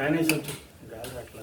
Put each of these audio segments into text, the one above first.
Fan వేసి వచ్చు గాలి అట్లా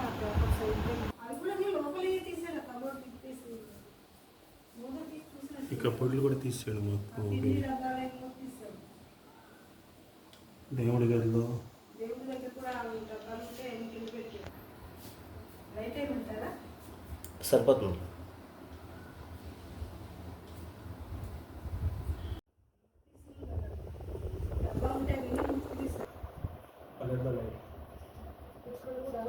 అటు ఆ? అది కూడా తీసాడు మొత్తం దేవుడి గదిలో. దేవుడి దగ్గర కూడా డబ్బాలు ఉంటే సరిపోతుంది డబ్బా ఉంటే విని ముందుకు తీసారు పల్లెల్లో లైట్. ఇక్కడ కూడా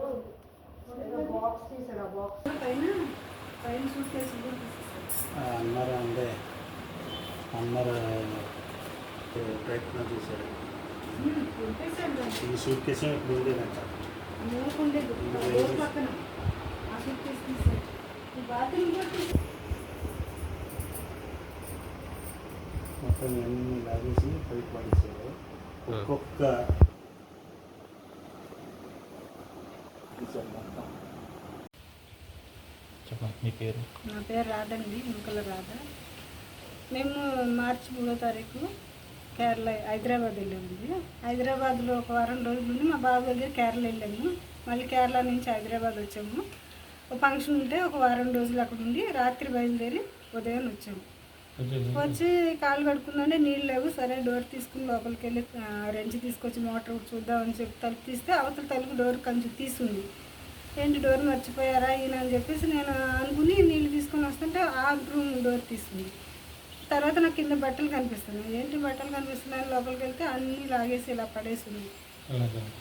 ఏదో బాక్స్ తీసారు ఆ బాక్స్ పైన పైన సూట్ కేసు కూడా తీసేసారు ఆ అన్నారు అంటే అన్నారు ప్రయత్నం చేశాడు ఉంటేసాడు ఈ సూట్ కేసు ఇప్పుడు ఉండేదంట. మొత్తం అన్ని లాగేసి పైకి పడేసాడు ఒక్కొక్క మొత్తం చెప్పండి మీ పేరు? నా పేరు రాధండి ముక్కల రాధ. మేము మార్చి మూడో తారీఖు కేరళ హైదరాబాద్ వెళ్ళాము హైదరాబాద్లో ఒక వారం రోజులు ఉండి మా బాబు దగ్గర కేరళ వెళ్ళాము. మళ్ళీ కేరళ నుంచి హైదరాబాద్ వచ్చాము. ఒక ఫంక్షన్ ఉంటే ఒక వారం రోజులు అక్కడ ఉండి రాత్రి బయలుదేరి ఉదయం వచ్చాము. వచ్చి కాలు కడుక్కుందంటే నీళ్ళు లేవు. సరే డోర్ తీసుకుని లోపలికి వెళ్ళి రెంచి తీసుకొచ్చి మోటార్ చూద్దామని చెప్పి తలుపు తీస్తే అవతల తలుపు డోర్ కొంచెం తీసుంది. ఏంటి డోర్ మర్చిపోయారా ఈయన అని చెప్పేసి నేను అనుకుని నీళ్ళు తీసుకొని వస్తుంటే ఆ రూమ్ డోర్ తీసుకుంది తర్వాత నాకు కింద బట్టలు కనిపిస్తున్నాయి. ఏంటి బట్టలు కనిపిస్తున్నాయి లోపలికి వెళ్తే అన్నీ లాగేసి ఇలా పడేసింది.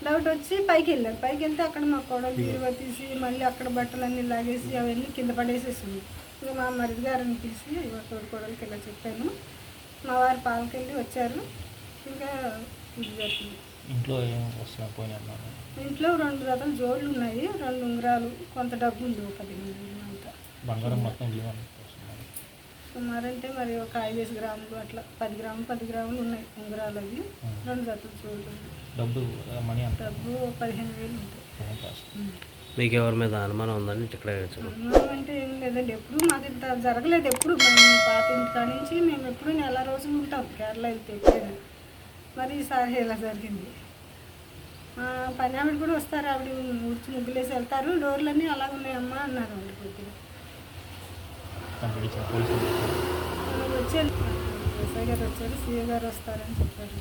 డౌట్ వచ్చి పైకి వెళ్ళాను పైకి వెళ్తే అక్కడ మా కోడలు బీరువా తీసి మళ్ళీ అక్కడ బట్టలన్నీ లాగేసి అవన్నీ కింద పడేసేసింది. ఇంకా మా మరిది గారిని ఇవ్వ తోడు కోడలికి ఇలా చెప్పాను. మా వారు పాలకెళ్ళి వచ్చారు. ఇంకా ఇది జరిగింది. ఇంట్లో ఏం వస్తున్నా పోయినా ఇంట్లో రెండు రకాల జోళ్ళు ఉన్నాయి రెండు ఉంగరాలు కొంత డబ్బు ఉంది ఒక అంతా బంగారం మొత్తం సుమారంటే మరి ఒక ఐదేసి గ్రాములు అట్లా పది గ్రాములు పది గ్రాములు ఉన్నాయి ఉంగరాలు అవి. రెండు జతలు జోళ్ళు. డబ్బు మనీ అంత? డబ్బు పదిహేను వేలు ఉంటాయి. మీకు ఎవరి మీద అనుమానం ఉందని ఇక్కడ అనుమానం అంటే ఏం లేదండి ఎప్పుడు మాకు ఇంత జరగలేదు ఎప్పుడు. మేము పాత ఇంటి నుంచి మేము ఎప్పుడు నెల రోజులు ఉంటాం కేరళ వెళ్తే ఎప్పుడైనా. మరి ఈసారి ఇలా జరిగింది? పని ఆవిడ కూడా వస్తారు ఆవిడ ఉడిచి ముగ్గులేసి వెళ్తారు. డోర్లన్నీ అలా ఉన్నాయమ్మా అన్నారు వాళ్ళు కొద్దిగా. వచ్చారు. ఎస్ఐ గారు వచ్చారు సీఏ గారు వస్తారని చెప్పారు.